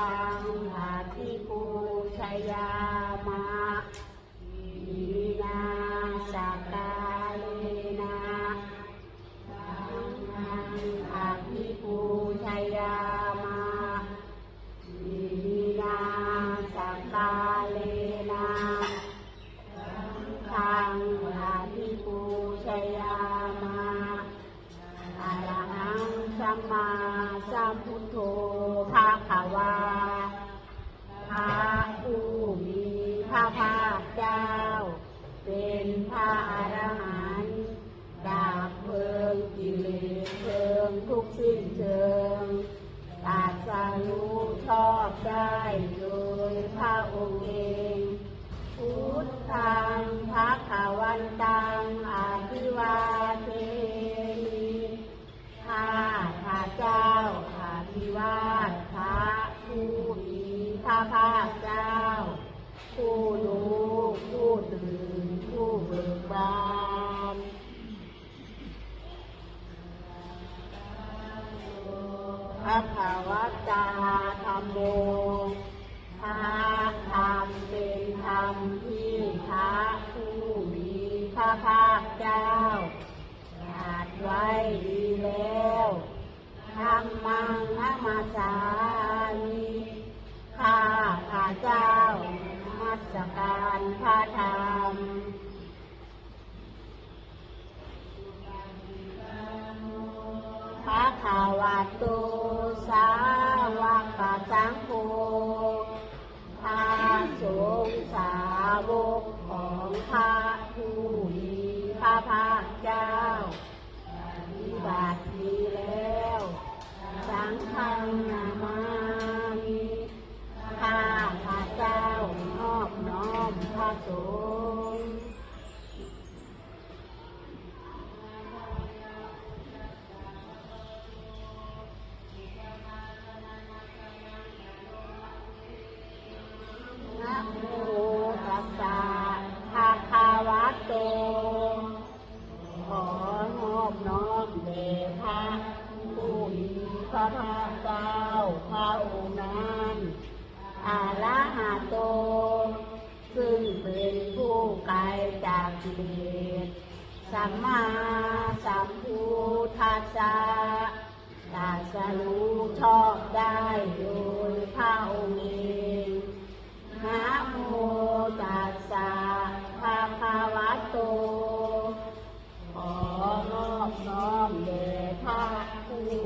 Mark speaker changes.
Speaker 1: ังหาทิปุชยามะอินาสกาเลนะสังฆังอภิปูชยามะอินาสกาเลนะสังฆังอภิปูชยามะอะระหังสัมมา สัมพุทโธภาควาพระผู้มีพระภาคเจ้า เป็นพระอรหันต์ดาบเพลิงกิเลสเพลิงทุกสิ้นเชิงตรัสรู้ชอบได้โดยพระองค์เอง พุทธังภะคะวันตังอ พระภาคเจ้า ผู้รู้ผู้ตื่นผู้เบิกบานพระภาวตาธรรมโมพระธรรมเป็นธรรมที่พระผู้มีพระภาคเจ้าตรัสไว้ดีแล้วธรรมังนัมาสามิข้าพร เจ้า มัสการพระธรรมพระขาวตุสาวกสังโฆ พระผู้มีพระภาเจ้าพระองค์นั้นอาระหะโต กิเสสัมมาสัมพุทธัสสะตาสรู้ชอบได้โดยพระองค์เองนะโมตัสสะภะคะวะโต